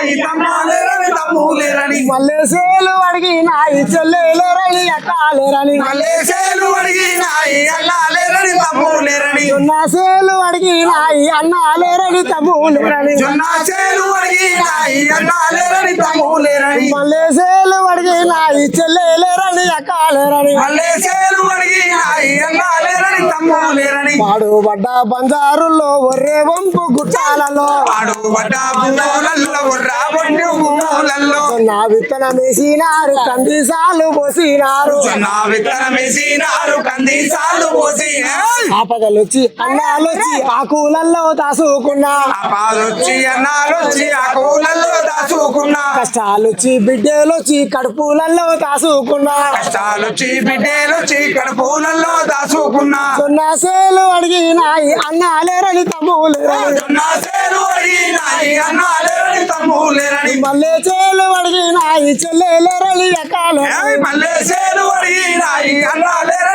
అడిగినాయి తమ్మాలేరని తమ్ములేరని మల్లేసేలు అడిగినాయి చెల్లెలేరని అక్కాలేరని మల్లేసేలు అడిగినాయి అన్నాలేరని తమ్ములేరని జొన్నాసేలు అడిగినాయి అన్నాలేరని తమ్ములేరని జొన్నాసేలు అడిగినాయి అన్నాలేరని తమ్ములేరని మల్లేసేలు అడిగినాయి చెల్లెలేరని అక్కాలేరని మల్లేసేలు అడిగినాయి అన్నాలేరని తమ్ములేరని పాడుబడ్డ బంజారుల్లో ఒర్రే వంపు గుట్టాలలో. పాడు పడ్డ బుమ్మలలో రాబొండు బుమ్మలలో నా విత్తనం వేసినారు కందిసాలు పోసినారు. జొన్న విత్తనం వేసినారు కందిసాలు పోసి. ఆపదలొచ్చి అన్నాలొచ్చి ఆకులల్లో దాసుకున్నా. పాదొచ్చి అన్నాలొచ్చి ఆ కూలల్లో దాచుకున్నా కష్టాలొచ్చి బిడ్డలొచ్చి కడుపులలో దాసుకున్నా. కష్టాలొచ్చి బిడ్డలొచ్చి కడుపులలో దాచుకున్నా సొన్నాసేలు అడిగినాయి అన్నాలేరని తమ్ములేరని జొన్నాసేలు అడిగినాయి అన్నాలేరని తమ్ములేరని పల్లె చేలు అడిగినాయి చెల్లెలేరని ఎక్కాలేరని ఏయ్ చేలు అడిగినాయి అన్నాలేరని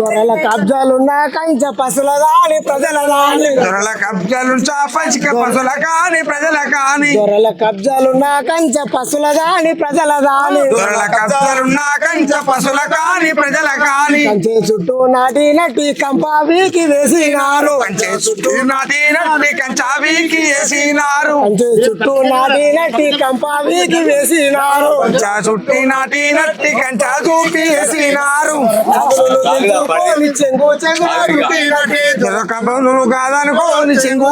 దొరల కబ్జాలున్న కంచ పసుల దాని ప్రజల దాని దొరల కబ్జాలు పచ్చిక పసుల కాని ప్రజల కాని దొరల కబ్జాలున్న కంచ పసుల దాని ప్రజల దాని దొరల కబ్జాలున్నా కంచ పసుల కాని ప్రజల కాని కంచె చుట్టూ నాటి నటి కంపావికి వేసినారు. కంచె చుట్టూ నాటి నట్టి కంచావికి వేసినారు. కంచె చుట్టూ నాటి నటి కంపావికి వేసినారు. కంచా చుట్టి నాటి నట్టి కంచా చూపి వేసినారు. చెంగు చెంగు కాదనుకోని చెంగు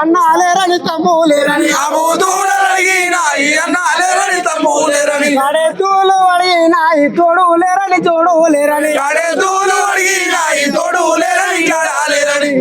అన్నాలేరని తమ్ములేరని అన్నాలేరని తమ్ములేరని కడెతూలు అడిగినాయి తోడు లేరని తోడు లేరని కడే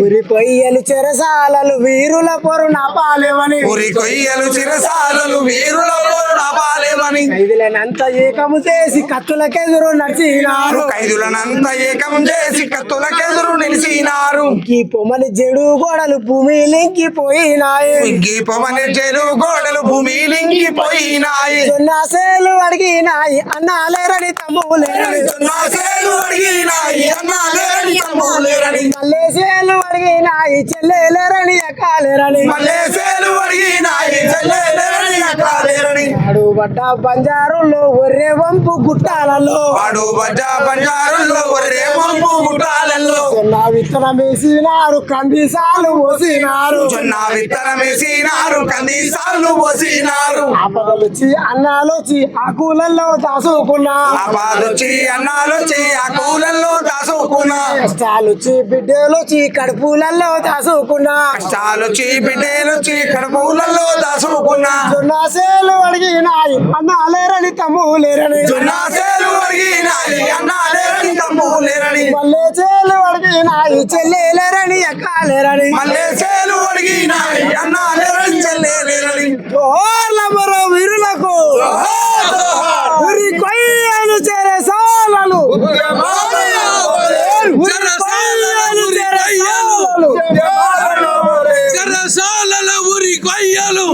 ఉరి కొయ్యలు చెరసాలలు వీరుల పొరు నాపాలేవని ఉరి కొయ్యలు చిరసాలలు వీరుల పోరాలేవని ఐదులనంత ఏకము చేసి కత్తులకెదురు నడిచినారు. ఖైదులనంత ఏకం చేసి కత్తులకెదురు నిలిచినారు. ఈ పొమ్మని జడు గోడలు భూమి లింకిపోయినాయి ఇంకి పొమని చెరు గోడలు భూమి లింగిపోయినాయి సొన్నాసేలు అడిగినాయి అన్నాలేరని తమ్ములేరని నాసేలు అడిగినాయి అన్నాలేరని తమ్ములేరని మల్లేసేలు అడిగినాయి చెల్లెలేరని ఎక్కాలేరని. మల్లేసేలు అడిగినాయి చెల్లెలేరని అక్కలేరని ఆడు బట్ట బంజారుల్లో ఒర్రె వంపు గుట్టాలలో బజ బంజారుల్లో ఒరే వంపు గుట్టాలలో జొన్న విత్తనం వేసినారు కందిసాలు పోసినారు. జొన్న విత్తనం వేసినారు కందిసాలు పోసినారు. ఆపదలొచ్చి అన్నాలొచ్చి ఆకులలో దాసుకున్నా ఆపాదొచ్చి అన్నాలొచ్చి ఆ కూలల్లో దాసుకున్నా కష్టాలొచ్చి చీ కడుపులలో దాసుకున్నా. కష్టాలొచ్చి చీ కడుపులలో దాసుకున్నా. జొన్నాసేలు అడిగినాయి అన్నాలేరని తమ్ములేరని. జొన్నాసేలు అడిగినాయి అన్నాలేరని తమ్ములేరని. మళ్ళీ చేలు అడిగినాయి చెల్లెలేరని అక్కాలేరని మళ్ళీ చేలు అడిగినాయి అన్నాలేరని చెల్లెలేరని. ఓ మరో చెరసాలల ఉరి కొయ్యలు